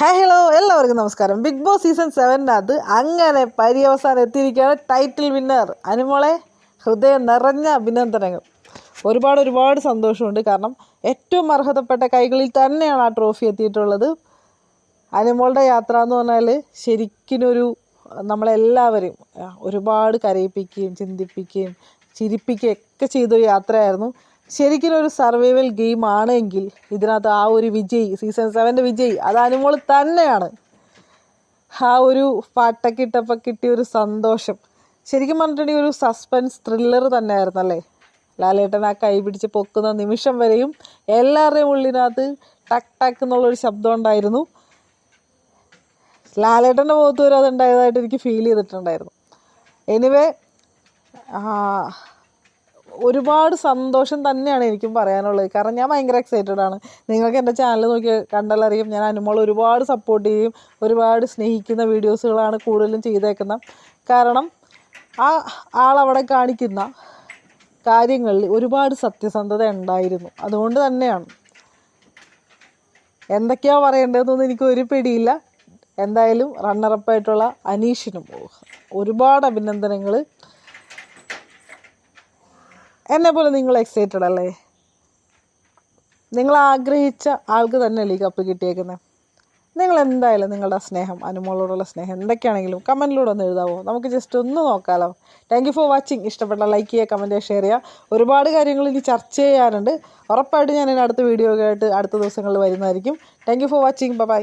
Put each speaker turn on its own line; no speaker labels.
Hi hello എല്ലാവർക്കും നമസ്കാരം. Big boss season സെവനകത്ത് അങ്ങനെ പര്യവസാനം എത്തിയിരിക്കുകയാണ് ടൈറ്റിൽ വിന്നർ അനുമോളെ ഹൃദയം നിറഞ്ഞ അഭിനന്ദനങ്ങൾ. ഒരുപാട് ഒരുപാട് സന്തോഷമുണ്ട്. കാരണം ഏറ്റവും അർഹതപ്പെട്ട കൈകളിൽ തന്നെയാണ് ആ ട്രോഫി എത്തിയിട്ടുള്ളത്. അനുമോളുടെ യാത്ര എന്ന് പറഞ്ഞാൽ ശരിക്കിനൊരു നമ്മളെല്ലാവരെയും ഒരുപാട് കരയിപ്പിക്കുകയും ചിന്തിപ്പിക്കുകയും ചിരിപ്പിക്കുകയും ഒക്കെ ചെയ്തൊരു യാത്രയായിരുന്നു. ശരിക്കും ഒരു സർവൈവൽ ഗെയിം ആണെങ്കിൽ ഇതിനകത്ത് ആ ഒരു വിജയ് സീസൺ സെവന്റെ വിജയ് അത് അനുമോൾ തന്നെയാണ്. ആ ഒരു പാട്ടൊക്കെ ഇട്ടപ്പോൾ കിട്ടിയ ഒരു സന്തോഷം. ശരിക്കും പറഞ്ഞിട്ടുണ്ടെങ്കിൽ ഒരു സസ്പെൻസ് ത്രില്ലർ തന്നെയായിരുന്നു അല്ലേ ലാലേട്ടൻ ആ കൈ പിടിച്ച് പൊക്കുന്ന നിമിഷം വരെയും എല്ലാവരുടെയും ഉള്ളിനകത്ത് ടക്ക് ടക്ക് എന്നുള്ളൊരു ശബ്ദം ഉണ്ടായിരുന്നു. ലാലേട്ടന്റെ മുഖത്ത് വരെ അതുണ്ടായതായിട്ട് എനിക്ക് ഫീൽ ചെയ്തിട്ടുണ്ടായിരുന്നു. എനിവേ ഒരുപാട് സന്തോഷം തന്നെയാണ് എനിക്കും പറയാനുള്ളത്. കാരണം ഞാൻ ഭയങ്കര എക്സൈറ്റഡ് ആണ്. നിങ്ങൾക്ക് എന്റെ ചാനൽ നോക്കി കണ്ടാലറിയും ഞാൻ അനുമോൾ ഒരുപാട് സപ്പോർട്ട് ചെയ്യും. ഒരുപാട് സ്നേഹിക്കുന്ന വീഡിയോസുകളാണ് കൂടുതലും ചെയ്തേക്കുന്നത്. കാരണം ആ ആളവിടെ കാണിക്കുന്ന കാര്യങ്ങളിൽ ഒരുപാട് സത്യസന്ധത ഉണ്ടായിരുന്നു. അതുകൊണ്ട് തന്നെയാണ്. എന്തൊക്കെയാ പറയേണ്ടതെന്നൊന്നും എനിക്ക് ഒരു പിടിയില്ല. എന്തായാലും റണ്ണറപ്പായിട്ടുള്ള അനീഷിനും ഒരുപാട് അഭിനന്ദനങ്ങൾ എന്നെ പോലെ നിങ്ങൾ എക്സൈറ്റഡ് അല്ലേ? നിങ്ങൾ ആഗ്രഹിച്ച ആൾക്ക് തന്നെയല്ലേ ഈ കപ്പ് കിട്ടിയേക്കുന്നത് നിങ്ങൾ എന്തായാലും നിങ്ങളുടെ സ്നേഹം അനുമോളോടുള്ള സ്നേഹം എന്തൊക്കെയാണെങ്കിലും കമന്റിലൂടെ ഒന്ന് എഴുതാവോ? നമുക്ക് ജസ്റ്റ് ഒന്ന് നോക്കാമല്ലോ താങ്ക് യു ഫോർ വാച്ചിങ് ഇഷ്ടപ്പെട്ട ലൈക്ക് ചെയ്യുക കമന്റ് ഷെയർ ചെയ്യുക. ഒരുപാട് കാര്യങ്ങൾ ഇനി ചർച്ച ചെയ്യാനുണ്ട്. ഉറപ്പായിട്ട് ഞാൻ അടുത്ത വീഡിയോ ആയിട്ട് അടുത്ത ദിവസങ്ങളിൽ വരുന്നതായിരിക്കും. Thank you for watching bye